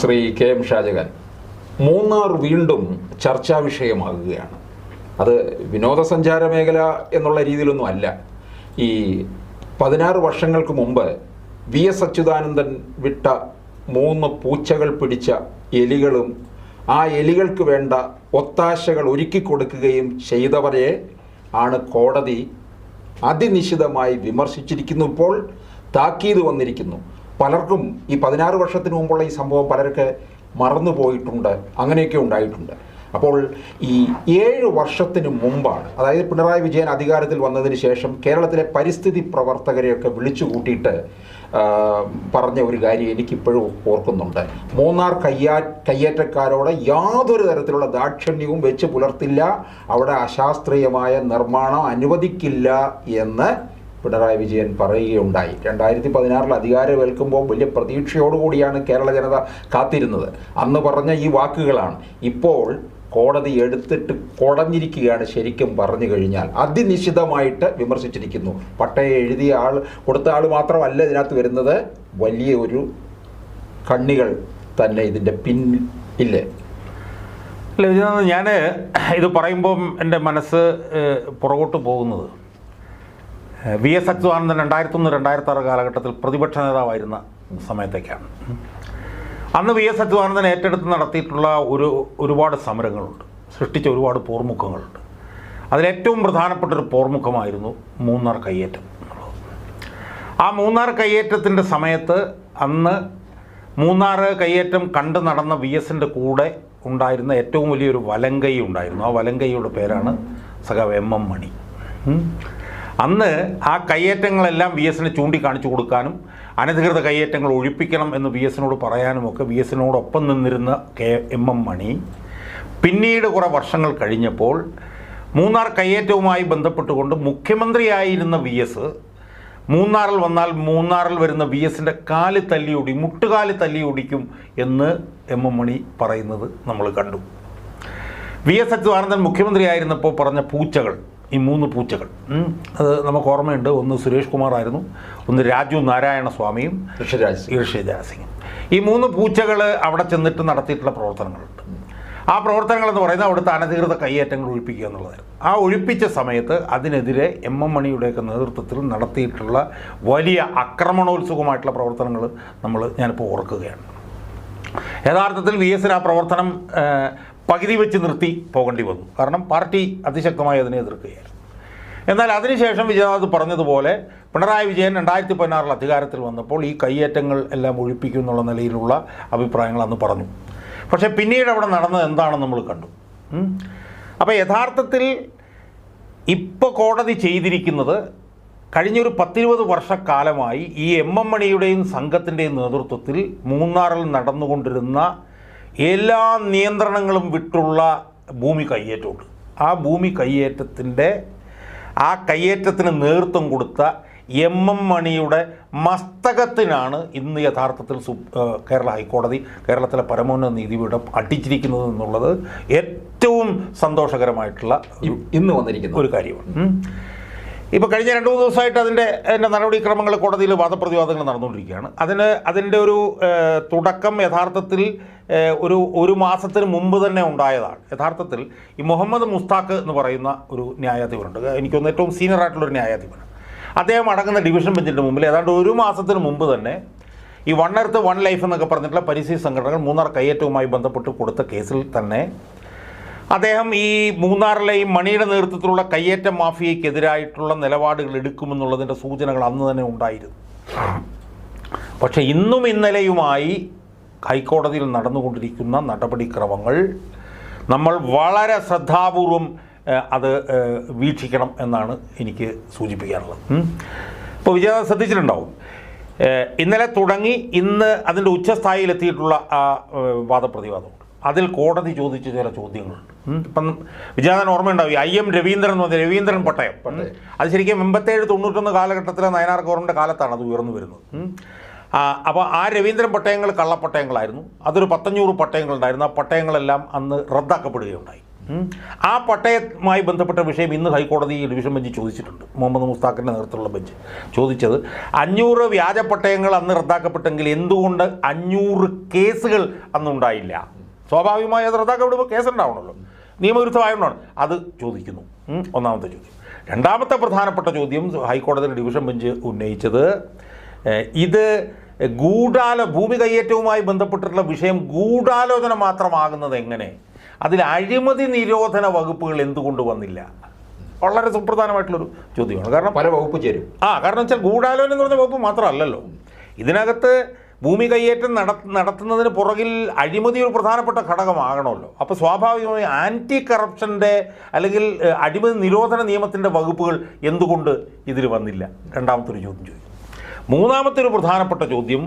Shri K M Shajahan Munnar വീണ്ടും ചർച്ചാ വിഷയമാകുകയാണ്. അത് വിനോദസഞ്ചാര മേഖല എന്നുള്ള രീതിയിലൊന്നും അല്ല. ഈ പതിനാറ് വർഷങ്ങൾക്ക് മുമ്പ് വി എസ് അച്യുതാനന്ദൻ വിട്ട മൂന്ന് പൂച്ചകൾ പിടിച്ച എലികളും ആ എലികൾക്ക് വേണ്ട ഒത്താശകൾ ഒരുക്കി കൊടുക്കുകയും ചെയ്തവരെ ആണ് കോടതി അതിനിശിതമായി വിമർശിച്ചിരിക്കുന്നു. ഇപ്പോൾ താക്കീത് വന്നിരിക്കുന്നു. പലർക്കും ഈ പതിനാറ് വർഷത്തിന് മുമ്പുള്ള ഈ സംഭവം പലർക്ക് മറന്നു പോയിട്ടുണ്ട് അങ്ങനെയൊക്കെ ഉണ്ടായിട്ടുണ്ട്. അപ്പോൾ ഈ ഏഴ് വർഷത്തിന് മുമ്പാണ് അതായത് പിണറായി വിജയൻ അധികാരത്തിൽ വന്നതിന് ശേഷം കേരളത്തിലെ പരിസ്ഥിതി പ്രവർത്തകരെയൊക്കെ വിളിച്ചു കൂട്ടിയിട്ട് പറഞ്ഞ ഒരു കാര്യം എനിക്കിപ്പോഴും ഓർക്കുന്നുണ്ട്. മൂന്നാർ കയ്യാ കയ്യേറ്റക്കാരോട് യാതൊരു തരത്തിലുള്ള ദാക്ഷിണ്യവും വെച്ച് പുലർത്തില്ല അവിടെ അശാസ്ത്രീയമായ നിർമ്മാണം അനുവദിക്കില്ല എന്ന് പിണറായി വിജയൻ പറയുകയുണ്ടായി. രണ്ടായിരത്തി പതിനാറിൽ അധികാരമേൽക്കുമ്പോൾ വലിയ പ്രതീക്ഷയോടുകൂടിയാണ് കേരള ജനത കാത്തിരുന്നത്. അന്ന് പറഞ്ഞ ഈ വാക്കുകളാണ്. ഇപ്പോൾ കോടതി എടുത്തിട്ട് കുടഞ്ഞിരിക്കുകയാണ് ശരിക്കും പറഞ്ഞു കഴിഞ്ഞാൽ. അതിനിശ്ചിതമായിട്ട് വിമർശിച്ചിരിക്കുന്നു. പട്ടയ എഴുതിയ ആൾ കൊടുത്ത ആൾ മാത്രമല്ല ഇതിനകത്ത് വരുന്നത്. വലിയ ഒരു കണ്ണികൾ തന്നെ ഇതിന്റെ പിൻ ഇല്ലേ? ഞാൻ ഇത് പറയുമ്പം എന്റെ മനസ്സ് പുറകോട്ട് പോകുന്നത്. വി എസ് അച്യുതാനന്ദൻ രണ്ടായിരത്തൊന്ന് രണ്ടായിരത്തി ആറ് കാലഘട്ടത്തിൽ പ്രതിപക്ഷ നേതാവായിരുന്ന സമയത്തേക്കാണ്. അന്ന് വി എസ് അച്യുതാനന്ദൻ ഏറ്റെടുത്ത് നടത്തിയിട്ടുള്ള ഒരു ഒരുപാട് സമരങ്ങളുണ്ട്. സൃഷ്ടിച്ച ഒരുപാട് പോർമുഖങ്ങളുണ്ട്. അതിലേറ്റവും പ്രധാനപ്പെട്ട ഒരു പോർമുഖമായിരുന്നു മൂന്നാർ കയ്യേറ്റം. ആ മൂന്നാർ കയ്യേറ്റത്തിന്റെ സമയത്ത് അന്ന് മൂന്നാർ കയ്യേറ്റം കണ്ടു നടന്ന വി എസിന്റെ കൂടെ ഉണ്ടായിരുന്ന ഏറ്റവും വലിയൊരു വലങ്കൈ ഉണ്ടായിരുന്നു. ആ വലങ്കൈയുടെ പേരാണ് സഖാവ് എം എം മണി. അന്ന് ആ കയ്യേറ്റങ്ങളെല്ലാം വി എസിനെ ചൂണ്ടിക്കാണിച്ചു കൊടുക്കാനും അനധികൃത കയ്യേറ്റങ്ങൾ ഒഴിപ്പിക്കണം എന്ന് വി എസിനോട് പറയാനുമൊക്കെ വി എസിനോടൊപ്പം നിന്നിരുന്ന കെ എം എം മണി. പിന്നീട് കുറേ വർഷങ്ങൾ കഴിഞ്ഞപ്പോൾ മൂന്നാർ കയ്യേറ്റവുമായി ബന്ധപ്പെട്ടുകൊണ്ട് മുഖ്യമന്ത്രിയായിരുന്ന വി എസ് മൂന്നാറിൽ വന്നാൽ മൂന്നാറിൽ വരുന്ന വി എസിന്റെ കാൽ തല്ലിയൊടി മുട്ടുകാൽ തല്ലിയൊടിക്കും എന്ന് എം എം മണി പറയുന്നത് നമ്മൾ കണ്ടു. വി എസ് അച്യുതാനന്ദൻ മുഖ്യമന്ത്രിയായിരുന്നപ്പോൾ പറഞ്ഞ പൂച്ചകൾ ഈ മൂന്ന് പൂച്ചകൾ. അത് നമുക്ക് ഓർമ്മയുണ്ട്. ഒന്ന് സുരേഷ് കുമാർ ആയിരുന്നു ഒന്ന് രാജു നാരായണ സ്വാമിയും ഋഷിരാജ് ഋഷിരാജ് സിംഗും. ഈ മൂന്ന് പൂച്ചകൾ അവിടെ ചെന്നിട്ട് നടത്തിയിട്ടുള്ള പ്രവർത്തനങ്ങളുണ്ട്. ആ പ്രവർത്തനങ്ങൾ എന്ന് പറയുന്നത് അവിടുത്തെ അനധികൃത കയ്യേറ്റങ്ങൾ ഒഴിപ്പിക്കുക എന്നുള്ളതായിരുന്നു. ആ ഒഴിപ്പിച്ച സമയത്ത് അതിനെതിരെ എം എം മണിയുടെയൊക്കെ നേതൃത്വത്തിൽ നടത്തിയിട്ടുള്ള വലിയ ആക്രമണോത്സുകമായിട്ടുള്ള പ്രവർത്തനങ്ങൾ നമ്മൾ ഞാനിപ്പോൾ ഓർക്കുകയാണ്. യഥാർത്ഥത്തിൽ വി എസിന് ആ പ്രവർത്തനം പകുതി വെച്ച് നിർത്തി പോകേണ്ടി വന്നു. കാരണം പാർട്ടി അതിശക്തമായി അതിനെ എതിർക്കുകയായിരുന്നു. എന്നാൽ അതിനുശേഷം വിജയനാഥ് പറഞ്ഞതുപോലെ പിണറായി വിജയൻ രണ്ടായിരത്തി പതിനാറിൽ അധികാരത്തിൽ വന്നപ്പോൾ ഈ കയ്യേറ്റങ്ങൾ എല്ലാം ഒഴിപ്പിക്കും എന്നുള്ള നിലയിലുള്ള അഭിപ്രായങ്ങൾ അന്ന് പറഞ്ഞു. പക്ഷേ പിന്നീട് അവിടെ നടന്നത് എന്താണെന്ന് നമ്മൾ കണ്ടു. അപ്പോൾ യഥാർത്ഥത്തിൽ ഇപ്പോൾ കോടതി ചെയ്തിരിക്കുന്നത് കഴിഞ്ഞൊരു പത്തിരുപത് വർഷക്കാലമായി ഈ എം എം മണിയുടെയും സംഘത്തിന്റെയും നേതൃത്വത്തിൽ മൂന്നാറിൽ നടന്നുകൊണ്ടിരുന്ന എല്ലാ നിയന്ത്രണങ്ങളും വിട്ടുള്ള ഭൂമി കയ്യേറ്റമുണ്ട്. ആ ഭൂമി കയ്യേറ്റത്തിന്റെ ആ കയ്യേറ്റത്തിന് നേതൃത്വം കൊടുത്ത എം എം മണിയുടെ മസ്തകത്തിനാണ് ഇന്ന് യഥാർത്ഥത്തിൽ കേരള ഹൈക്കോടതി കേരളത്തിലെ പരമോന്നത നീതിപീഠം അടിച്ചിരിക്കുന്നത് എന്നുള്ളത് ഏറ്റവും സന്തോഷകരമായിട്ടുള്ള ഇന്ന് വന്നിരിക്കുന്ന. ഒരു കാര്യമാണ്. ഇപ്പോൾ കഴിഞ്ഞ രണ്ട് മൂന്ന് ദിവസമായിട്ട് അതിന്റെ അതിന്റെ നടപടിക്രമങ്ങൾ കോടതിയിൽ വാദപ്രതിവാദങ്ങൾ നടന്നുകൊണ്ടിരിക്കുകയാണ്. അതിന് അതിന്റെ ഒരു തുടക്കം യഥാർത്ഥത്തിൽ ഒരു ഒരു മാസത്തിന് മുമ്പ് തന്നെ ഉണ്ടായതാണ്. യഥാർത്ഥത്തിൽ ഈ മുഹമ്മദ് മുസ്താഖ് എന്ന് പറയുന്ന ഒരു ന്യായാധിപനുണ്ട്. എനിക്കൊന്ന് ഏറ്റവും സീനിയർ ആയിട്ടുള്ളൊരു ന്യായാധിപനാണ്. അദ്ദേഹം അടങ്ങുന്ന ഡിവിഷൻ ബെഞ്ചിന്റെ മുമ്പിൽ ഏതാണ്ട് ഒരു മാസത്തിന് മുമ്പ് തന്നെ ഈ വൺ എർത്ത് വൺ ലൈഫ് എന്നൊക്കെ പറഞ്ഞിട്ടുള്ള പരിസ്ഥിതി സംഘടനകൾ മൂന്നാർ കയ്യേറ്റവുമായി ബന്ധപ്പെട്ട് കൊടുത്ത കേസിൽ തന്നെ അദ്ദേഹം ഈ മൂന്നാറിലെ ഈ മണിയുടെ നേതൃത്വത്തിലുള്ള കയ്യേറ്റ മാഫിയക്കെതിരായിട്ടുള്ള നിലപാടുകൾ എടുക്കുമെന്നുള്ളതിന്റെ സൂചനകൾ അന്ന് തന്നെ ഉണ്ടായിരുന്നു. പക്ഷേ ഇന്നും ഇന്നലെയുമായി ഹൈക്കോടതിയിൽ നടന്നുകൊണ്ടിരിക്കുന്ന നടപടിക്രമങ്ങൾ നമ്മൾ വളരെ ശ്രദ്ധാപൂർവം അത് വീക്ഷിക്കണം എന്നാണ് എനിക്ക് സൂചിപ്പിക്കാനുള്ളത്. ഇപ്പോൾ വിജയ ശ്രദ്ധിച്ചിട്ടുണ്ടാവും. ഇന്നലെ തുടങ്ങി ഇന്ന് അതിന്റെ ഉച്ചസ്ഥായിയിലെത്തിയിട്ടുള്ള വാദപ്രതിവാദമുണ്ട് അതിൽ കോടതി ചോദിച്ച ചില ചോദ്യങ്ങളുണ്ട്. ഇപ്പം വിജയനാഥൻ ഓർമ്മയുണ്ടാവും ഐ എം രവീന്ദ്രൻ എന്ന് പറഞ്ഞ രവീന്ദ്രൻ പട്ടയം. അത് ശരിക്കും എൺപത്തേഴ് തൊണ്ണൂറ്റൊന്ന് കാലഘട്ടത്തിലെ നയനാർ ഗവർണറിന്റെ കാലത്താണ് അത് ഉയർന്നു വരുന്നത്. അപ്പോൾ ആ രവീന്ദ്രൻ പട്ടയങ്ങൾ കള്ളപ്പട്ടയങ്ങളായിരുന്നു. അതൊരു പത്തഞ്ഞൂറ് പട്ടയങ്ങളുണ്ടായിരുന്നു ആ പട്ടയങ്ങളെല്ലാം അന്ന് റദ്ദാക്കപ്പെടുകയുണ്ടായി. ആ പട്ടയവുമായി ബന്ധപ്പെട്ട വിഷയം ഇന്ന് ഹൈക്കോടതി ഡിവിഷൻ ബെഞ്ച് ചോദിച്ചിട്ടുണ്ട്. മുഹമ്മദ് മുസ്താഖിന്റെ നേതൃത്വത്തിലുള്ള ബെഞ്ച് ചോദിച്ചത് അഞ്ഞൂറ് വ്യാജ പട്ടയങ്ങൾ അന്ന് റദ്ദാക്കപ്പെട്ടെങ്കിൽ എന്തുകൊണ്ട് അഞ്ഞൂറ് കേസുകൾ അന്നുണ്ടായില്ല? സ്വാഭാവികമായി അത് റദ്ദാക്കപ്പെടുമ്പോൾ കേസുണ്ടാവണമല്ലോ. നിയമവിരുദ്ധമായതുകൊണ്ടാണ്. അത് ചോദിക്കുന്നു. ഒന്നാമത്തെ ചോദ്യം. രണ്ടാമത്തെ പ്രധാനപ്പെട്ട ചോദ്യം ഹൈക്കോടതിയുടെ ഡിവിഷൻ ബെഞ്ച് ഉന്നയിച്ചത് ഇത് ഗൂഢാല ഭൂമി കയ്യേറ്റവുമായി ബന്ധപ്പെട്ടിട്ടുള്ള വിഷയം ഗൂഢാലോചന മാത്രമാകുന്നത് എങ്ങനെ? അതിൽ അഴിമതി നിരോധന വകുപ്പുകൾ എന്തുകൊണ്ട് വന്നില്ല? വളരെ സുപ്രധാനമായിട്ടുള്ളൊരു ചോദ്യമാണ്. കാരണം പല വകുപ്പ് ചേരും. ആ കാരണം വെച്ചാൽ ഗൂഢാലോചന എന്ന് പറഞ്ഞ വകുപ്പ് മാത്രമല്ലല്ലോ. ഇതിനകത്ത് ഭൂമി കയ്യേറ്റം നട നടത്തുന്നതിന് പുറകിൽ അഴിമതി ഒരു പ്രധാനപ്പെട്ട ഘടകമാകണമല്ലോ. അപ്പോൾ സ്വാഭാവികമായി ആന്റി കറപ്ഷന്റെ അല്ലെങ്കിൽ അഴിമതി നിരോധന നിയമത്തിന്റെ വകുപ്പുകൾ എന്തുകൊണ്ട് ഇതിൽ വന്നില്ല? രണ്ടാമത്തെ ഒരു ചോദ്യം ചോദിക്കും. മൂന്നാമത്തെ ഒരു പ്രധാനപ്പെട്ട ചോദ്യം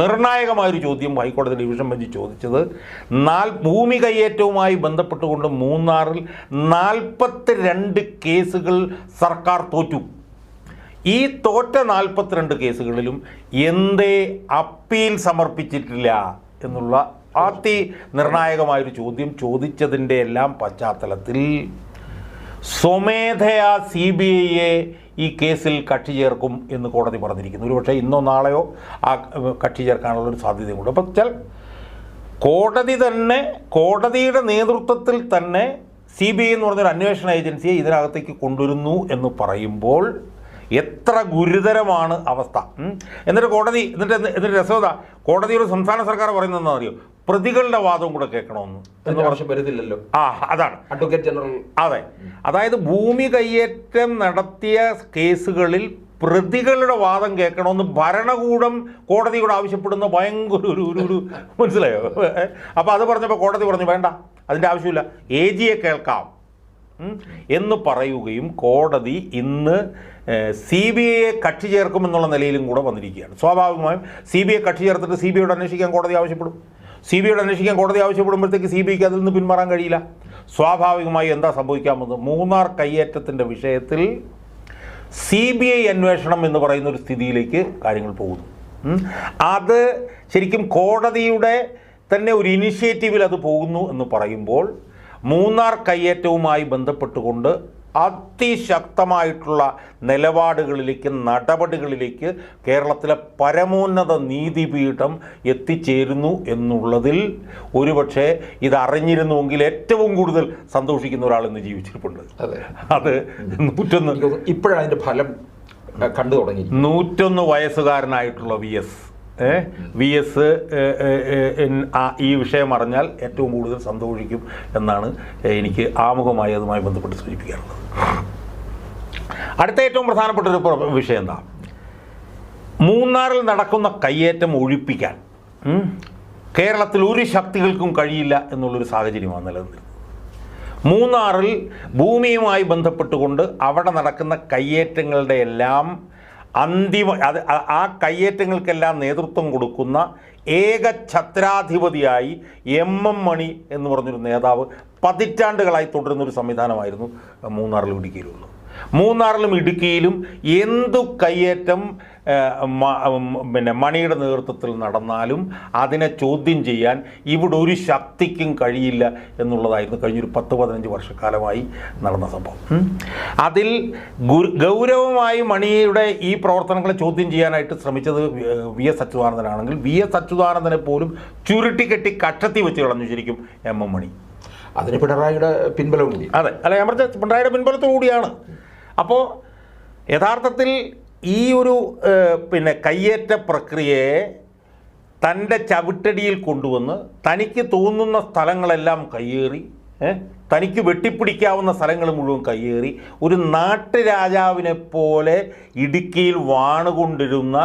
നിർണായകമായൊരു ചോദ്യം ഹൈക്കോടതി ഡിവിഷൻ ബെഞ്ച് ചോദിച്ചത് നാൽ ഭൂമി കയ്യേറ്റവുമായി ബന്ധപ്പെട്ടുകൊണ്ട് മൂന്നാറിൽ നാൽപ്പത്തി കേസുകൾ സർക്കാർ തോറ്റു. ഈ തോറ്റ നാൽപ്പത്തിരണ്ട് കേസുകളിലും എന്തേ അപ്പീൽ സമർപ്പിച്ചിട്ടില്ല എന്നുള്ള അതി നിർണായകമായൊരു ചോദ്യം ചോദിച്ചതിന്റെ എല്ലാം പശ്ചാത്തലത്തിൽ സ്വമേധയാ സി ബി ഐയെ ഈ കേസിൽ കക്ഷി ചേർക്കും എന്ന് കോടതി പറഞ്ഞിരിക്കുന്നു. ഒരുപക്ഷെ ഇന്നോ നാളെയോ ആ കക്ഷി ചേർക്കാനുള്ളൊരു സാധ്യതയുണ്ട്. അപ്പം ചില കോടതി തന്നെ കോടതിയുടെ നേതൃത്വത്തിൽ തന്നെ സി ബി ഐ എന്ന് പറഞ്ഞൊരു അന്വേഷണ ഏജൻസിയെ ഇതിനകത്തേക്ക് കൊണ്ടുവരുന്നു എന്ന് പറയുമ്പോൾ എത്ര ഗുരുതരമാണ് അവസ്ഥ. എന്നിട്ട് കോടതി എന്നിട്ട് എന്നിട്ട് രസവത കോടതിയുടെ സംസ്ഥാന സർക്കാർ പറയുന്നത് അറിയോ? പ്രതികളുടെ വാദവും കൂടെ കേൾക്കണമെന്ന് എന്ന് പറഞ്ഞു. വരുന്നില്ലല്ലോ. ആ അതാണ്. അഡ്വക്കേറ്റ് ജനറൽ അതെ. അതായത് ഭൂമി കയ്യേറ്റം നടത്തിയ കേസുകളിൽ പ്രതികളുടെ വാദം കേൾക്കണമെന്ന് ഭരണകൂടം കോടതിയോട് ആവശ്യപ്പെടുന്ന ഭയങ്കര ഒരു ഒരു ഒരു മനസ്സിലായോ? അപ്പോൾ അത് പറഞ്ഞപ്പോൾ കോടതി പറഞ്ഞു വേണ്ട അതിന്റെ ആവശ്യമില്ല. എ ജിയെ കേൾക്കാം. എന്ന് പറയുകയും കോടതി ഇന്ന് സി ബി ഐയെ കക്ഷി ചേർക്കുമെന്നുള്ള നിലയിലും കൂടെ വന്നിരിക്കുകയാണ്. സ്വാഭാവികമായും സി ബി ഐ കക്ഷി ചേർത്തിട്ട് സി ബി ഐയോട് അന്വേഷിക്കാൻ കോടതി ആവശ്യപ്പെടും. സി ബി ഐയോട് അന്വേഷിക്കാൻ കോടതി ആവശ്യപ്പെടുമ്പോഴത്തേക്ക് സി ബി ഐക്ക് അതിൽ നിന്ന് പിന്മാറാൻ കഴിയില്ല. സ്വാഭാവികമായി എന്താ സംഭവിക്കാമെന്ന് മൂന്നാർ കയ്യേറ്റത്തിന്റെ വിഷയത്തിൽ സി ബി ഐ അന്വേഷണം എന്ന് പറയുന്ന ഒരു സ്ഥിതിയിലേക്ക് കാര്യങ്ങൾ പോകുന്നു. അത് ശരിക്കും കോടതിയുടെ തന്നെ ഒരു ഇനിഷ്യേറ്റീവിൽ അത് പോകുന്നു എന്ന് പറയുമ്പോൾ മൂന്നാർ കയ്യേറ്റവുമായി ബന്ധപ്പെട്ടുകൊണ്ട് അതിശക്തമായിട്ടുള്ള നിലപാടുകളിലേക്ക് നടപടികളിലേക്ക് കേരളത്തിലെ പരമോന്നത നീതിപീഠം എത്തിച്ചേരുന്നു എന്നുള്ളതിൽ ഒരുപക്ഷെ ഇത് അറിഞ്ഞിരുന്നുവെങ്കിൽ ഏറ്റവും കൂടുതൽ സന്തോഷിക്കുന്ന ഒരാൾ ഇന്ന് ജീവിച്ചിരിപ്പുണ്ട്. അതെ. അത് നൂറ്റൊന്ന് ഇപ്പോഴതിന്റെ ഫലം കണ്ടു തുടങ്ങി. നൂറ്റൊന്ന് വയസ്സുകാരനായിട്ടുള്ള വി എസ് വി എസ് ഈ വിഷയം അറിഞ്ഞാൽ ഏറ്റവും കൂടുതൽ സന്തോഷിക്കും എന്നാണ് എനിക്ക് ആമുഖമായി അതുമായി ബന്ധപ്പെട്ട് സൂചിപ്പിക്കാറുള്ളത്. അടുത്ത ഏറ്റവും പ്രധാനപ്പെട്ട ഒരു വിഷയം എന്താ? മൂന്നാറിൽ നടക്കുന്ന കയ്യേറ്റം ഒഴിപ്പിക്കാൻ കേരളത്തിൽ ഒരു ശക്തികൾക്കും കഴിയില്ല എന്നുള്ളൊരു സാഹചര്യമാണ് നിലനിന്നിരുന്നത്. മൂന്നാറിൽ ഭൂമിയുമായി ബന്ധപ്പെട്ടുകൊണ്ട് അവിടെ നടക്കുന്ന കയ്യേറ്റങ്ങളുടെ എല്ലാം അന്തിമ അത് ആ- കയ്യേറ്റങ്ങൾക്കെല്ലാം നേതൃത്വം കൊടുക്കുന്ന ഏക ഛത്രാധിപതിയായി എം എം മണി എന്ന് പറഞ്ഞൊരു നേതാവ് പതിറ്റാണ്ടുകളായി തുടരുന്നൊരു സംവിധാനമായിരുന്നു മൂന്നാറിലും ഇടുക്കിയിലുള്ളത് മൂന്നാറിലും ഇടുക്കിയിലും എന്തു കയ്യേറ്റം പിന്നെ മണിയുടെ നേതൃത്വത്തിൽ നടന്നാലും അതിനെ ചോദ്യം ചെയ്യാൻ ഇവിടെ ഒരു ശക്തിക്കും കഴിയില്ല എന്നുള്ളതായിരുന്നു കഴിഞ്ഞൊരു പത്ത് പതിനഞ്ച് വർഷക്കാലമായി നടന്ന സംഭവം. അതിൽ ഗൗരവമായി മണിയുടെ ഈ പ്രവർത്തനങ്ങളെ ചോദ്യം ചെയ്യാനായിട്ട് ശ്രമിച്ചത് വി- എസ് അച്യുതാനന്ദനാണെങ്കിൽ വി എസ് അച്യുതാനന്ദനെ പോലും ചുരുട്ടിക്കെട്ടി കക്ഷത്തി വെച്ച് കളഞ്ഞു ശരിക്കും എം എം മണി. അതിന് പിണറായിയുടെ പിൻബലം കൂടി. അതെ. അല്ല ഞാൻ പറഞ്ഞ പിണറായിയുടെ പിൻബലത്തോടു കൂടിയാണ്. അപ്പോൾ യഥാർത്ഥത്തിൽ ഈ ഒരു പിന്നെ കയ്യേറ്റ പ്രക്രിയയെ തന്റെ ചവിട്ടടിയിൽ കൊണ്ടുവന്ന് തനിക്ക് തോന്നുന്ന സ്ഥലങ്ങളെല്ലാം കയ്യേറി തനിക്ക് വെട്ടിപ്പിടിക്കാവുന്ന സ്ഥലങ്ങൾ മുഴുവൻ കയ്യേറി ഒരു നാട്ടുരാജാവിനെ പോലെ ഇടുക്കിയിൽ വാണുകൊണ്ടിരുന്ന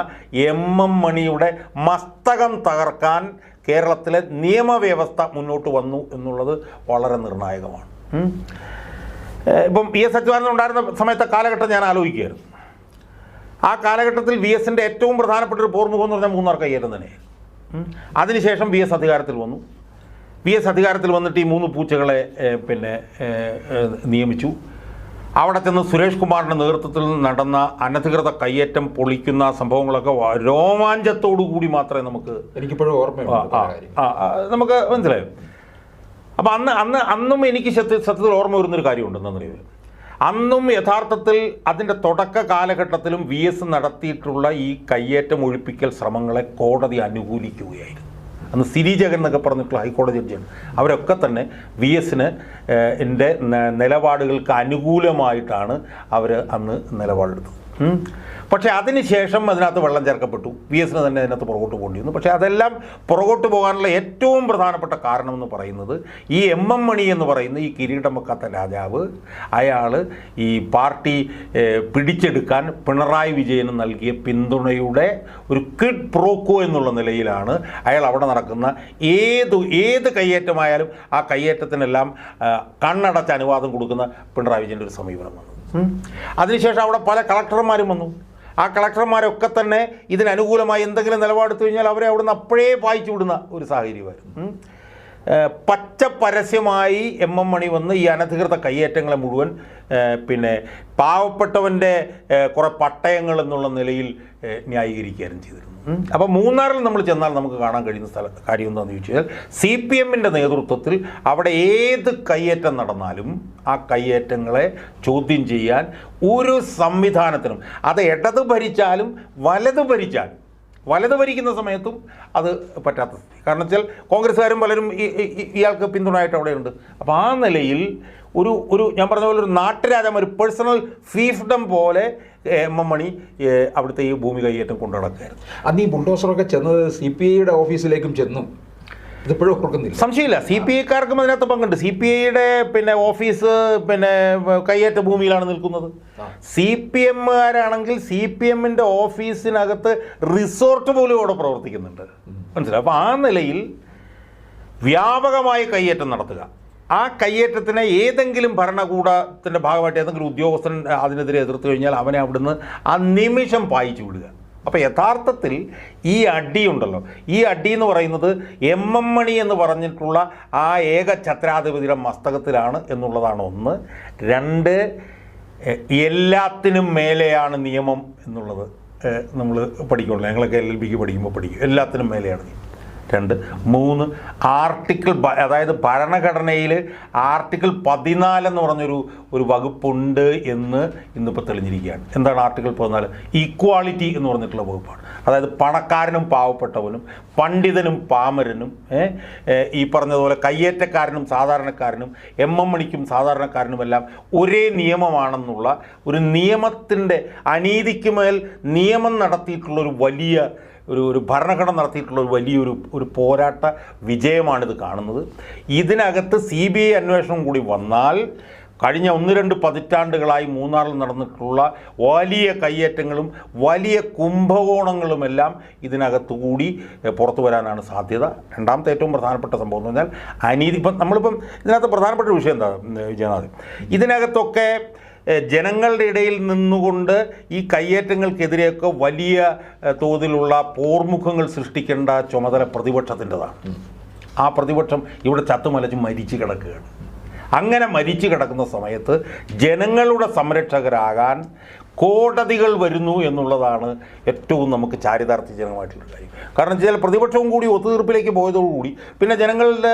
എം എം മണിയുടെ മസ്തകം തകർക്കാൻ കേരളത്തിലെ നിയമവ്യവസ്ഥ മുന്നോട്ട് വന്നു എന്നുള്ളത് വളരെ നിർണായകമാണ്. ഇപ്പം പി എസ് അച്യുതാനന്ദൻ ഉണ്ടായിരുന്ന സമയത്തെ കാലഘട്ടം ഞാൻ ആലോചിക്കുകയായിരുന്നു. ആ കാലഘട്ടത്തിൽ വി എസിന്റെ ഏറ്റവും പ്രധാനപ്പെട്ട ഒരു പോർമുഖം എന്ന് പറഞ്ഞാൽ മൂന്നാർ കയ്യേറ്റം തന്നെ. അതിനുശേഷം വി എസ് അധികാരത്തിൽ വന്നു. വി എസ് അധികാരത്തിൽ വന്നിട്ട് ഈ മൂന്ന് പൂച്ചകളെ പിന്നെ നിയമിച്ചു. അവിടെ ചെന്ന് സുരേഷ് കുമാറിന്റെ നേതൃത്വത്തിൽ നടന്ന അനധികൃത കയ്യേറ്റം പൊളിക്കുന്ന സംഭവങ്ങളൊക്കെ രോമാഞ്ചത്തോടു കൂടി മാത്രമേ നമുക്ക് എനിക്കിപ്പോഴും ഓർമ്മ നമുക്ക് മനസ്സിലായോ? അപ്പം അന്ന് അന്ന് അന്നും എനിക്ക് സത്യ സത്യത്തിൽ ഓർമ്മ വരുന്നൊരു കാര്യമുണ്ട് എന്താണെന്നറിയോ അന്നും യഥാർത്ഥത്തിൽ അതിന്റെ തുടക്ക കാലഘട്ടത്തിലും വി എസ് നടത്തിയിട്ടുള്ള ഈ കയ്യേറ്റം ഒഴിപ്പിക്കൽ ശ്രമങ്ങളെ കോടതി അനുകൂലിക്കുകയായിരുന്നു അന്ന് സിരി ജഗൻ എന്നൊക്കെ പറഞ്ഞിട്ടുള്ള ഹൈക്കോടതി ജഡ്ജിയാണ് അവരൊക്കെ തന്നെ വി എസിന് എന്റെ നിലപാടുകൾക്ക് അനുകൂലമായിട്ടാണ് അവർ അന്ന് നിലപാടെടുത്തത്. പക്ഷേ അതിനുശേഷം അതിനകത്ത് വെള്ളം ചേർക്കപ്പെട്ടു. വി എസിന് തന്നെ അതിനകത്ത് പുറകോട്ട് പോകേണ്ടി വന്നു. പക്ഷേ അതെല്ലാം പുറകോട്ട് പോകാനുള്ള ഏറ്റവും പ്രധാനപ്പെട്ട കാരണം എന്ന് പറയുന്നത് ഈ എം എം മണി എന്ന് പറയുന്ന ഈ കിരീടം വെക്കാത്ത രാജാവ് അയാൾ ഈ പാർട്ടി പിടിച്ചെടുക്കാൻ പിണറായി വിജയന് നൽകിയ പിന്തുണയുടെ ഒരു കിഡ് പ്രോക്കോ എന്നുള്ള നിലയിലാണ് അയാൾ അവിടെ നടക്കുന്ന ഏത് ഏത് കയ്യേറ്റമായാലും ആ കയ്യേറ്റത്തിനെല്ലാം കണ്ണടച്ച് അനുവാദം കൊടുക്കുന്ന പിണറായി വിജയന്റെ ഒരു സമീപനം വന്നു ഉം. അതിനുശേഷം അവിടെ പല കളക്ടർമാരും വന്നു. ആ കളക്ടർമാരൊക്കെ തന്നെ ഇതിനനുകൂലമായി എന്തെങ്കിലും നിലപാടെടുത്തു കഴിഞ്ഞാൽ അവരെ അവിടുന്ന് അപ്പോഴേ വായിച്ചു വിടുന്ന ഒരു സാഹചര്യമായിരുന്നു. പച്ച പരസ്യമായി എം എം മണി വന്ന് ഈ അനധികൃത കയ്യേറ്റങ്ങളെ മുഴുവൻ പിന്നെ പാവപ്പെട്ടവന്റെ കുറേ പട്ടയങ്ങൾ എന്നുള്ള നിലയിൽ ന്യായീകരിക്കുകയും ചെയ്തിരുന്നു. അപ്പോൾ മൂന്നാറിൽ നമ്മൾ ചെന്നാൽ നമുക്ക് കാണാൻ കഴിയുന്ന സ്ഥല കാര്യം എന്താണെന്ന് ചോദിച്ചു കഴിഞ്ഞാൽ സി പി എമ്മിന്റെ നേതൃത്വത്തിൽ അവിടെ ഏത് കയ്യേറ്റം നടന്നാലും ആ കയ്യേറ്റങ്ങളെ ചോദ്യം ചെയ്യാൻ ഒരു സംവിധാനത്തിനും അത് ഇടത് ഭരിച്ചാലും വലത് ഭരിച്ചാലും വലത് ഭരിക്കുന്ന സമയത്തും അത് പറ്റാത്ത സ്ഥിതി. കാരണം വെച്ചാൽ കോൺഗ്രസ്സുകാരും പലരും ഇയാൾക്ക് പിന്തുണയായിട്ട് അവിടെയുണ്ട്. അപ്പോൾ ആ നിലയിൽ ഒരു ഒരു ഞാൻ പറഞ്ഞ പോലെ ഒരു നാട്ടുരാജം ഒരു പേഴ്സണൽ ഫീഫ്ഡം പോലെ എം എം മണി അവിടുത്തെ ഈ ഭൂമി കൈയേറ്റം കൊണ്ടു നടക്കുകയായിരുന്നു അന്ന് ഈ ബുൾഡോസറൊക്കെ ചെന്നത് സി പി ഐയുടെ ഓഫീസിലേക്കും ചെന്നു. ഇതിപ്പോഴും ഓർക്കുന്നില്ല. സംശയമില്ല. സി പി ഐക്കാർക്കും അതിനകത്ത് പങ്കുണ്ട്. സി പി ഐയുടെ പിന്നെ ഓഫീസ് പിന്നെ കയ്യേറ്റ ഭൂമിയിലാണ് നിൽക്കുന്നത്. സി പി എമ്മുകാരാണെങ്കിൽ സി പി എമ്മിന്റെ ഓഫീസിനകത്ത് റിസോർട്ട് പോലും അവിടെ പ്രവർത്തിക്കുന്നുണ്ട്. മനസ്സിലായി? അപ്പോൾ ആ നിലയിൽ വ്യാപകമായി കയ്യേറ്റം നടത്തുക. ആ കയ്യേറ്റത്തിനെ ഏതെങ്കിലും ഭരണകൂടത്തിന്റെ ഭാഗമായിട്ട് ഏതെങ്കിലും ഉദ്യോഗസ്ഥൻ അതിനെതിരെ എതിർത്ത് കഴിഞ്ഞാൽ അവനെ അവിടുന്ന് ആ നിമിഷം പായിച്ചു വിടുക. അപ്പോൾ യഥാർത്ഥത്തിൽ ഈ അടിയുണ്ടല്ലോ ഈ അടി എന്ന് പറയുന്നത് എം എം മണി എന്ന് പറഞ്ഞിട്ടുള്ള ആ ഏക ഛത്രാധിപതിയുടെ മസ്തകത്തിലാണ് എന്നുള്ളതാണ് ഒന്ന്. രണ്ട് എല്ലാത്തിനും മേലെയാണ് നിയമം എന്നുള്ളത് നമ്മൾ പഠിക്കുള്ളൂ ഞങ്ങളൊക്കെ എൽ എൽ ബിക്ക് പഠിക്കുമ്പോൾ പഠിക്കും. എല്ലാത്തിനും മേലെയാണ് നിയമം. രണ്ട് മൂന്ന് ആർട്ടിക്കിൾ അതായത് ഭരണഘടനയിൽ ആർട്ടിക്കിൾ പതിനാലെന്ന് പറഞ്ഞൊരു ഒരു വകുപ്പുണ്ട് എന്ന് ഇന്നിപ്പോൾ തെളിഞ്ഞിരിക്കുകയാണ്. എന്താണ് ആർട്ടിക്കിൾ പതിനാല്? ഈക്വാളിറ്റി എന്ന് പറഞ്ഞിട്ടുള്ള വകുപ്പാണ്. അതായത് പണക്കാരനും പാവപ്പെട്ടവനും പണ്ഡിതനും പാമരനും ഈ പറഞ്ഞതുപോലെ കയ്യേറ്റക്കാരനും സാധാരണക്കാരനും എം എം മണിക്കും സാധാരണക്കാരനുമെല്ലാം ഒരേ നിയമമാണെന്നുള്ള ഒരു നിയമത്തിന്റെ അനീതിക്ക് മേൽ നിയമം നടത്തിയിട്ടുള്ള ഒരു വലിയ ഒരു ഒരു ഭരണഘടന നടത്തിയിട്ടുള്ള ഒരു വലിയൊരു ഒരു പോരാട്ട വിജയമാണിത് കാണുന്നത്. ഇതിനകത്ത് സി ബി ഐ അന്വേഷണം കൂടി വന്നാൽ കഴിഞ്ഞ ഒന്ന് രണ്ട് പതിറ്റാണ്ടുകളായി മൂന്നാറിൽ നടന്നിട്ടുള്ള വലിയ കയ്യേറ്റങ്ങളും വലിയ കുംഭകോണങ്ങളുമെല്ലാം ഇതിനകത്തുകൂടി പുറത്തു വരാനാണ് സാധ്യത. രണ്ടാമത്തെ ഏറ്റവും പ്രധാനപ്പെട്ട സംഭവം എന്ന് പറഞ്ഞാൽ അനീതി. ഇപ്പം നമ്മളിപ്പം ഇതിനകത്ത് പ്രധാനപ്പെട്ട വിഷയം എന്താ വിജയനാഥ് ഇതിനകത്തൊക്കെ ജനങ്ങളുടെ ഇടയിൽ നിന്നുകൊണ്ട് ഈ കയ്യേറ്റങ്ങൾക്കെതിരെയൊക്കെ വലിയ തോതിലുള്ള പോർമുഖങ്ങൾ സൃഷ്ടിക്കേണ്ട ചുമതല പ്രതിപക്ഷത്തിന്റെതാണ്. ആ പ്രതിപക്ഷം ഇവിടെ ചത്തുമലച്ച് മരിച്ചു കിടക്കുകയാണ്. അങ്ങനെ മരിച്ചു കിടക്കുന്ന സമയത്ത് ജനങ്ങളുടെ സംരക്ഷകരാകാൻ കോടതികൾ വരുന്നു എന്നുള്ളതാണ് ഏറ്റവും നമുക്ക് ചാരിതാർത്ഥ്യജനകമായിട്ടുള്ള കാര്യം. കാരണം ചില പ്രതിപക്ഷവും കൂടി ഒത്തുതീർപ്പിലേക്ക് പോയതോടുകൂടി പിന്നെ ജനങ്ങളുടെ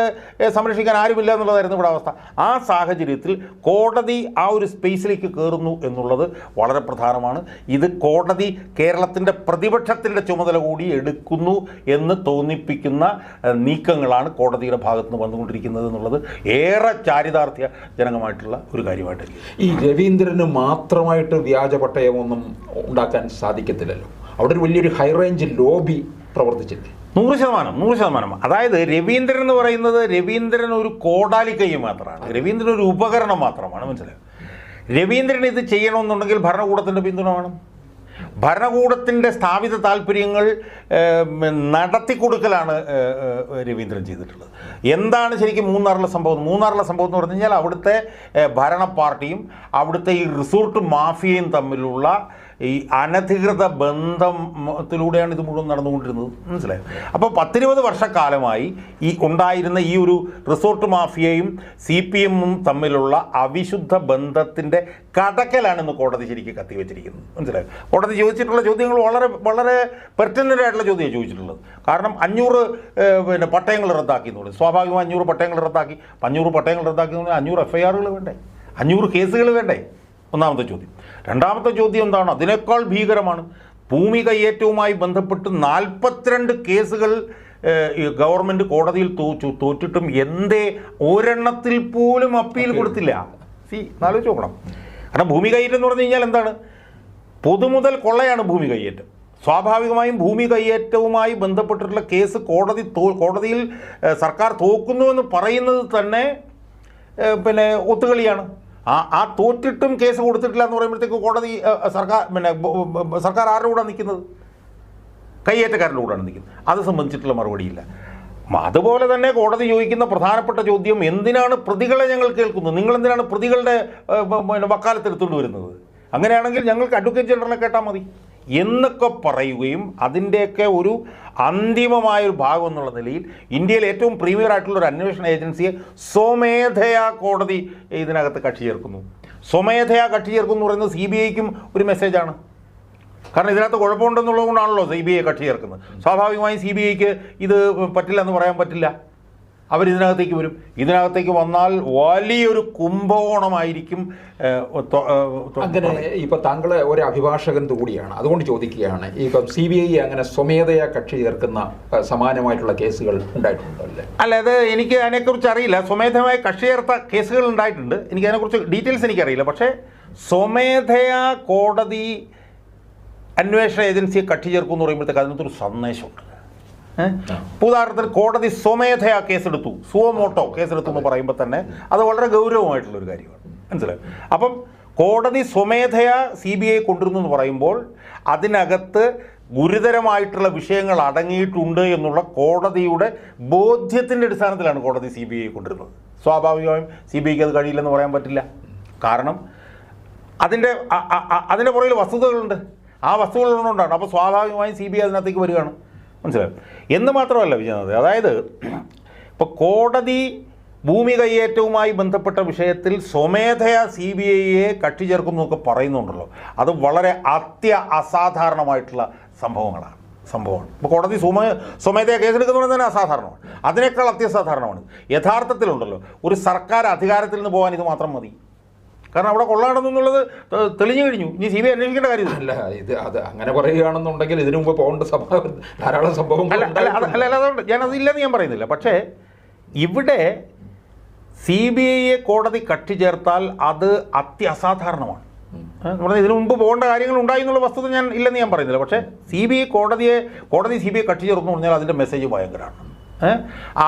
സംരക്ഷിക്കാൻ ആരുമില്ല എന്നുള്ളതായിരുന്നു ഇവിടെ അവസ്ഥ. ആ സാഹചര്യത്തിൽ കോടതി ആ ഒരു സ്പേസിലേക്ക് കയറുന്നു എന്നുള്ളത് വളരെ പ്രധാനമാണ്. ഇത് കോടതി കേരളത്തിന്റെ പ്രതിപക്ഷത്തിന്റെ ചുമതല കൂടി എടുക്കുന്നു എന്ന് തോന്നിപ്പിക്കുന്ന നീക്കങ്ങളാണ് കോടതിയുടെ ഭാഗത്ത് നിന്ന് വന്നുകൊണ്ടിരിക്കുന്നത് എന്നുള്ളത് ഏറെ ചാരിതാർത്ഥ്യ ജനകമായിട്ടുള്ള ഒരു കാര്യമായിട്ട് ഈ രവീന്ദ്രന് മാത്രമായിട്ട് വ്യാജ പട്ടയമൊന്നും ഉണ്ടാക്കാൻ സാധിക്കത്തില്ലല്ലോ. അവിടെ ഒരു വലിയൊരു ഹൈ റേഞ്ച് ലോബി പ്രവർത്തിച്ചില്ലേ? നൂറ് ശതമാനം നൂറ് ശതമാനം. അതായത് രവീന്ദ്രൻ എന്ന് പറയുന്നത് രവീന്ദ്രൻ ഒരു കോടാലിക്കൈ മാത്രമാണ്. രവീന്ദ്രൻ ഒരു ഉപകരണം മാത്രമാണ് മനസ്സിലായത് രവീന്ദ്രൻ ഇത് ചെയ്യണമെന്നുണ്ടെങ്കിൽ ഭരണകൂടത്തിന്റെ പിന്തുണ വേണം. ഭരണകൂടത്തിന്റെ സ്ഥാപിത താല്പര്യങ്ങൾ നടത്തിക്കൊടുക്കലാണ് രവീന്ദ്രൻ ചെയ്തിട്ടുള്ളത്. എന്താണ് ശരിക്കും മൂന്നാറിലെ സംഭവം? മൂന്നാറിലെ സംഭവം എന്ന് പറഞ്ഞു കഴിഞ്ഞാൽ അവിടുത്തെ ഭരണ പാർട്ടിയും അവിടുത്തെ ഈ റിസോർട്ട് മാഫിയയും തമ്മിലുള്ള ഈ അനധികൃത ബന്ധത്തിലൂടെയാണ് ഇത് മുഴുവൻ നടന്നുകൊണ്ടിരുന്നത്. മനസ്സിലായോ? അപ്പോൾ പത്തിരുപത് വർഷക്കാലമായി ഈ ഉണ്ടായിരുന്ന ഈ ഒരു റിസോർട്ട് മാഫിയയും സി പി എമ്മും തമ്മിലുള്ള അവിശുദ്ധ ബന്ധത്തിന്റെ കടക്കലാണെന്ന് കോടതി ശരിക്കും കത്തിവെച്ചിരിക്കുന്നത്. മനസ്സിലായോ? കോടതി ചോദിച്ചിട്ടുള്ള ചോദ്യങ്ങൾ വളരെ വളരെ പെർട്ടനന്റ് ആയിട്ടുള്ള ചോദ്യമാണ് ചോദിച്ചിട്ടുള്ളത്. കാരണം അഞ്ഞൂറ് പിന്നെ പട്ടയങ്ങൾ റദ്ദാക്കി എന്ന് പറയും സ്വാഭാവികമായി അഞ്ഞൂറ് പട്ടയങ്ങൾ റദ്ദാക്കി. അഞ്ഞൂറ് പട്ടയങ്ങൾ റദ്ദാക്കി എന്ന് പറഞ്ഞാൽ അഞ്ഞൂറ് എഫ് ഐ ആറുകൾ വേണ്ടേ? അഞ്ഞൂറ് കേസുകൾ വേണ്ടേ? ഒന്നാമത്തെ ചോദ്യം. രണ്ടാമത്തെ ചോദ്യം എന്താണ്? അതിനേക്കാൾ ഭീകരമാണ്. ഭൂമി കയ്യേറ്റവുമായി ബന്ധപ്പെട്ട് നാൽപ്പത്തിരണ്ട് കേസുകൾ ഗവൺമെന്റ് കോടതിയിൽ തോറ്റു തോറ്റിട്ടും എന്തേ ഒരെണ്ണത്തിൽ പോലും അപ്പീൽ കൊടുത്തില്ല. സി നാലോചിച്ച് നോക്കണം. കാരണം ഭൂമി കയ്യേറ്റം എന്ന് പറഞ്ഞു കഴിഞ്ഞാൽ എന്താണ്? പൊതുമുതൽ കൊള്ളയാണ് ഭൂമി കയ്യേറ്റം. സ്വാഭാവികമായും ഭൂമി കയ്യേറ്റവുമായി ബന്ധപ്പെട്ടിട്ടുള്ള കേസ് കോടതി തോ കോടതിയിൽ സർക്കാർ തോക്കുന്നുവെന്ന് പറയുന്നത് തന്നെ പിന്നെ ഒത്തുകളിയാണ്. ആ ആ തോറ്റിട്ടും കേസ് കൊടുത്തിട്ടില്ല എന്ന് പറയുമ്പോഴത്തേക്ക് കോടതി സർക്കാർ പിന്നെ സർക്കാർ ആരുടെ കൂടെ നിൽക്കുന്നത്? കയ്യേറ്റക്കാരന്റെ കൂടെയാണ് നിൽക്കുന്നത്. അത് സംബന്ധിച്ചിട്ടുള്ള മറുപടിയില്ല. അതുപോലെ തന്നെ കോടതി ചോദിക്കുന്ന പ്രധാനപ്പെട്ട ചോദ്യം എന്തിനാണ് പ്രതികളെ ഞങ്ങൾ കേൾക്കുന്നത്? നിങ്ങൾ എന്തിനാണ് പ്രതികളുടെ വക്കാലത്തെടുത്തുകൊണ്ട് വരുന്നത്? അങ്ങനെയാണെങ്കിൽ ഞങ്ങൾക്ക് അഡ്വക്കേറ്റ് ജനറലിനെ കേട്ടാൽ മതി. എന്നൊക്കെ പറയുകയും അതിന്റെയൊക്കെ ഒരു അന്തിമമായ ഒരു ഭാഗം എന്നുള്ള നിലയിൽ ഇന്ത്യയിൽ ഏറ്റവും പ്രീമിയർ ആയിട്ടുള്ള ഒരു അന്വേഷണ ഏജൻസിയെ സ്വമേധയാ കോടതി ഇതിനകത്ത് കക്ഷി ചേർക്കുന്നു. സ്വമേധയാ കക്ഷി ചേർക്കുന്നു പറയുന്നത് സി ബി ഐക്കും ഒരു മെസ്സേജാണ് കാരണം ഇതിനകത്ത് കുഴപ്പമുണ്ടെന്നുള്ളത് കൊണ്ടാണല്ലോ സി ബി ഐ കക്ഷി ചേർക്കുന്നത്. സ്വാഭാവികമായും സി ബി ഐക്ക് ഇത് പറ്റില്ല എന്ന് പറയാൻ പറ്റില്ല. അവരിതിനകത്തേക്ക് വരും. ഇതിനകത്തേക്ക് വന്നാൽ വലിയൊരു കുംഭകോണമായിരിക്കും അങ്ങനെ ഇപ്പൊ താങ്കൾ ഒരു അഭിഭാഷകൻ കൂടിയാണ്. അതുകൊണ്ട് ചോദിക്കുകയാണ് ഇപ്പം സി ബി ഐ അങ്ങനെ സ്വമേധയാ കക്ഷി ചേർക്കുന്ന സമാനമായിട്ടുള്ള കേസുകൾ ഉണ്ടായിട്ടുണ്ടോ അല്ലേ അല്ല അത് എനിക്ക് അതിനെക്കുറിച്ച് അറിയില്ല. സ്വമേധമായ കക്ഷി ചേർത്ത കേസുകൾ ഉണ്ടായിട്ടുണ്ട്. എനിക്ക് അതിനെക്കുറിച്ച് ഡീറ്റെയിൽസ് എനിക്കറിയില്ല. പക്ഷേ സ്വമേധയാ കോടതി അന്വേഷണ ഏജൻസിയെ കക്ഷി ചേർക്കും എന്ന് പറയുമ്പോഴത്തേക്ക് അതിനകത്തൊരു സന്ദേശമുണ്ട്. ഉദാഹരണത്തിന് കോടതി സ്വമേധയാ കേസെടുത്തു. സുവമോട്ടോ കേസെടുത്തു എന്ന് പറയുമ്പോൾ തന്നെ അത് വളരെ ഗൗരവമായിട്ടുള്ളൊരു കാര്യമാണ്. മനസ്സിലായി? അപ്പം കോടതി സ്വമേധയാ സി ബി ഐ കൊണ്ടുവരുന്നു എന്ന് പറയുമ്പോൾ അതിനകത്ത് ഗുരുതരമായിട്ടുള്ള വിഷയങ്ങൾ അടങ്ങിയിട്ടുണ്ട് എന്നുള്ള കോടതിയുടെ ബോധ്യത്തിന്റെ അടിസ്ഥാനത്തിലാണ് കോടതി സി ബി ഐ കൊണ്ടുവരുന്നത്. സ്വാഭാവികമായും സി ബി ഐക്ക് അത് കഴിയില്ലെന്ന് പറയാൻ പറ്റില്ല. കാരണം അതിന്റെ അതിന്റെ പുറകിൽ വസ്തുതകളുണ്ട്. ആ വസ്തുതകളുള്ളതുകൊണ്ടാണ് അപ്പോൾ സ്വാഭാവികമായും സി ബി ഐ അതിനകത്തേക്ക് വരികയാണ്. മനസ്സിലായോ? എന്ന് മാത്രമല്ല വിജയനാഥ് അതായത് ഇപ്പോൾ കോടതി ഭൂമി കയ്യേറ്റവുമായി ബന്ധപ്പെട്ട വിഷയത്തിൽ സ്വമേധയാ സി ബി ഐയെ കക്ഷി ചേർക്കുന്നൊക്കെ പറയുന്നുണ്ടല്ലോ. അത് വളരെ അത്യ അസാധാരണമായിട്ടുള്ള സംഭവങ്ങളാണ്. സംഭവമാണ്. ഇപ്പോൾ കോടതി സ്വമ സ്വമേധയാ കേസെടുക്കുന്നത് തന്നെ അസാധാരണമാണ്. അതിനേക്കാൾ അത്യസാധാരണമാണ്. യഥാർത്ഥത്തിലുണ്ടല്ലോ ഒരു സർക്കാർ അധികാരത്തിൽ നിന്ന് പോകാൻ ഇത് മാത്രം മതി. കാരണം അവിടെ കൊള്ളാണെന്നുള്ളത് തെളിഞ്ഞു കഴിഞ്ഞു. ഇനി സി ബി ഐ അന്വേഷിക്കേണ്ട കാര്യമില്ല അല്ല ഇത് അത് അങ്ങനെ പറയുകയാണെന്നുണ്ടെങ്കിൽ ഇതിനു മുമ്പ് പോകേണ്ട സംഭവം ധാരാളം സംഭവങ്ങൾ അല്ല അല്ല അതുകൊണ്ട് ഞാൻ അതില്ലെന്ന് ഞാൻ പറയുന്നില്ല. പക്ഷേ ഇവിടെ സി ബി ഐയെ കോടതി കക്ഷി ചേർത്താൽ അത് അത്യസാധാരണമാണ് പറഞ്ഞാൽ ഇതിനു മുമ്പ് പോകേണ്ട കാര്യങ്ങൾ ഉണ്ടായി എന്നുള്ള വസ്തുത ഞാൻ ഇല്ലെന്ന് ഞാൻ പറയുന്നില്ല. പക്ഷേ സി ബി ഐ കോടതിയെ കോടതി സി ബി ഐ കക്ഷി ചേർന്നു പറഞ്ഞാൽ അതിന്റെ മെസ്സേജ് ഭയങ്കരമാണ്.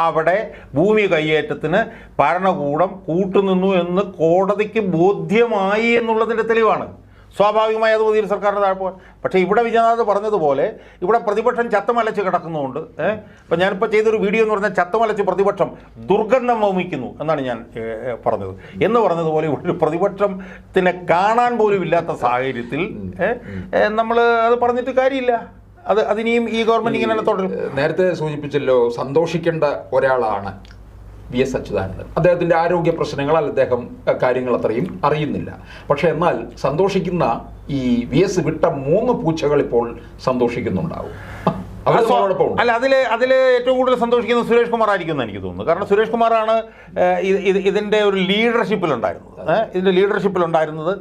അവിടെ ഭൂമി കയ്യേറ്റത്തിന് ഭരണകൂടം കൂട്ടുനിന്നു എന്ന് കോടതിക്ക് ബോധ്യമായി എന്നുള്ളതിന്റെ തെളിവാണ്. സ്വാഭാവികമായി അത് പുതിയൊരു സർക്കാരിന്റെ താഴെ പോകാൻ. പക്ഷേ ഇവിടെ വിജയനാഥ് പറഞ്ഞതുപോലെ ഇവിടെ പ്രതിപക്ഷം ചത്തമലച്ച് കിടക്കുന്നുണ്ട് ഏഹ് ഇപ്പം ഞാനിപ്പോൾ ചെയ്തൊരു വീഡിയോ എന്ന് പറഞ്ഞാൽ ചത്തമലച്ച് പ്രതിപക്ഷം ദുർഗന്ധം വമിക്കുന്നു എന്നാണ് ഞാൻ പറഞ്ഞത്. എന്ന് പറഞ്ഞതുപോലെ ഇവിടെ ഒരു പ്രതിപക്ഷത്തിനെ കാണാൻ പോലും ഇല്ലാത്ത സാഹചര്യത്തിൽ നമ്മൾ അത് പറഞ്ഞിട്ട് കാര്യമില്ല. അത് അതിനെയും ഈ ഗവൺമെന്റ് ഇങ്ങനെ തുടരും. നേരത്തെ സൂചിപ്പിച്ചല്ലോ സന്തോഷിക്കേണ്ട ഒരാളാണ് വി എസ് അച്യുതാനന്ദൻ. അദ്ദേഹത്തിന്റെ ആരോഗ്യ പ്രശ്നങ്ങളാൽ അദ്ദേഹം കാര്യങ്ങൾ അത്രയും അറിയുന്നില്ല. പക്ഷെ എന്നാൽ സന്തോഷിക്കുന്ന ഈ വി എസ് വിട്ട മൂന്ന് പൂച്ചകൾ ഇപ്പോൾ സന്തോഷിക്കുന്നുണ്ടാവും. അല്ല അതിൽ അതിൽ ഏറ്റവും കൂടുതൽ സന്തോഷിക്കുന്നത് സുരേഷ് കുമാർ ആയിരിക്കും എന്ന് എനിക്ക് തോന്നുന്നു കാരണം സുരേഷ് കുമാറാണ് ഇതിന്റെ ഒരു ലീഡർഷിപ്പിലുണ്ടായിരുന്നത് ഇതിന്റെ ഇതിന്റെ ലീഡർഷിപ്പിലുണ്ടായിരുന്നത്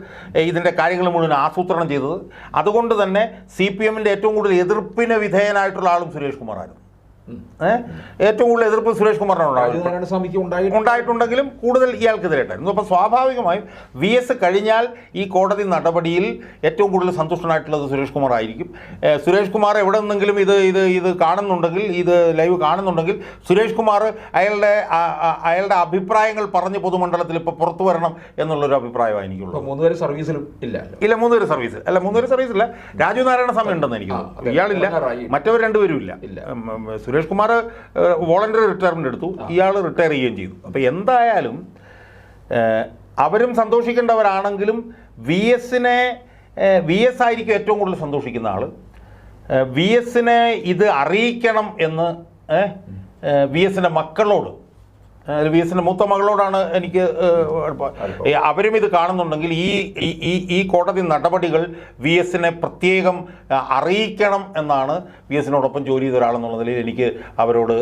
ഇതിന്റെ കാര്യങ്ങൾ മുഴുവൻ ആസൂത്രണം ചെയ്തത്. അതുകൊണ്ട് തന്നെ സി പി എമ്മിന്റെ ഏറ്റവും കൂടുതൽ എതിർപ്പിന് വിധേയനായിട്ടുള്ള ആളും സുരേഷ് കുമാറായിരുന്നു. ഏറ്റവും കൂടുതൽ എതിർപ്പ് സുരേഷ് കുമാറിനാണ് ഉണ്ടായിരുന്നത് നാരായണസ്വാമിക്ക് ഉണ്ടായി ഉണ്ടായിട്ടുണ്ടെങ്കിലും കൂടുതൽ ഇയാൾക്കെതിരായിട്ടായിരുന്നു. അപ്പോൾ സ്വാഭാവികമായും വി എസ് കഴിഞ്ഞാൽ ഈ കോടതി നടപടിയിൽ ഏറ്റവും കൂടുതൽ സന്തുഷ്ടനായിട്ടുള്ളത് സുരേഷ് കുമാർ ആയിരിക്കും. സുരേഷ് കുമാർ എവിടെ നിന്നെങ്കിലും ഇത് ഇത് ഇത് കാണുന്നുണ്ടെങ്കിൽ ഇത് ലൈവ് കാണുന്നുണ്ടെങ്കിൽ സുരേഷ് കുമാർ അയാളുടെ അയാളുടെ അഭിപ്രായങ്ങൾ പറഞ്ഞ് പൊതുമണ്ഡലത്തിൽ ഇപ്പോൾ പുറത്തു വരണം എന്നുള്ളൊരു അഭിപ്രായമാണ് എനിക്കുള്ളത് മൂന്ന് മൂന്നുപേര് സർവീസിലും ഇല്ല. ഇല്ല മൂന്നുപേര് സർവീസ്. അല്ല മൂന്നുപേര് സർവീസ് ഇല്ല രാജു നാരായണ സ്വാമി ഉണ്ടെന്ന് എനിക്ക് ഇയാളില്ല. മറ്റവർ രണ്ടുപേരും ഇല്ല. സുരേഷ് കുമാർ വോളണ്ടറി റിട്ടയർമെന്റ് എടുത്തു. ഇയാൾ റിട്ടയർ ചെയ്യുകയും ചെയ്തു. അപ്പോൾ എന്തായാലും അവരും സന്തോഷിക്കേണ്ടവരാണെങ്കിലും വി എസിനെ വി എസ് ആയിരിക്കും ഏറ്റവും കൂടുതൽ സന്തോഷിക്കുന്ന ആൾ വി എസിനെ ഇത് അറിയിക്കണം എന്ന് വി എസിന്റെ മക്കളോട് വി എസിന്റെ മൂത്ത മകളോടാണ് എനിക്ക് അവരും ഇത് കാണുന്നുണ്ടെങ്കിൽ ഈ ഈ- ഈ കോടതി നടപടികൾ വി എസിനെ പ്രത്യേകം അറിയിക്കണം എന്നാണ് വി എസിനോടൊപ്പം ജോലി ചെയ്ത ഒരാളെന്നുള്ള നിലയിൽ എനിക്ക് അവരോട്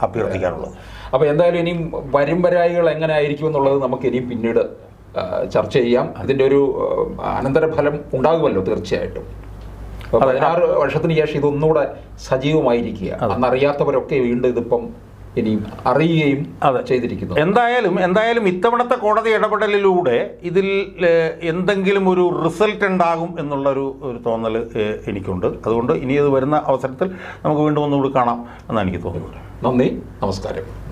അഭ്യർത്ഥിക്കാനുള്ളത്. അപ്പോൾ എന്തായാലും ഇനിയും വരും വരായികൾ എങ്ങനെ ആയിരിക്കും എന്നുള്ളത് നമുക്ക് ഇനിയും പിന്നീട് ചർച്ച ചെയ്യാം. അതിന്റെ ഒരു അനന്തരഫലം ഉണ്ടാകുമല്ലോ തീർച്ചയായിട്ടും. പതിനാറ് വർഷത്തിന് ശേഷം ഇതൊന്നുകൂടെ സജീവമായിരിക്കുക. അന്നറിയാത്തവരൊക്കെ വീണ്ടും ഇതിപ്പം ഇനിയും അറിയുകയും അതെ. ചെയ്തിരിക്കുന്നു. എന്തായാലും എന്തായാലും ഇത്തവണത്തെ കോടതി ഇടപെടലിലൂടെ ഇതിൽ എന്തെങ്കിലും ഒരു റിസൾട്ട് ഉണ്ടാകും എന്നുള്ളൊരു ഒരു തോന്നൽ എനിക്കുണ്ട്. അതുകൊണ്ട് ഇനി അത് വരുന്ന അവസരത്തിൽ നമുക്ക് വീണ്ടും ഒന്നുകൂടി കാണാം എന്നാണ് എനിക്ക് തോന്നുന്നത്. നന്ദി നമസ്കാരം.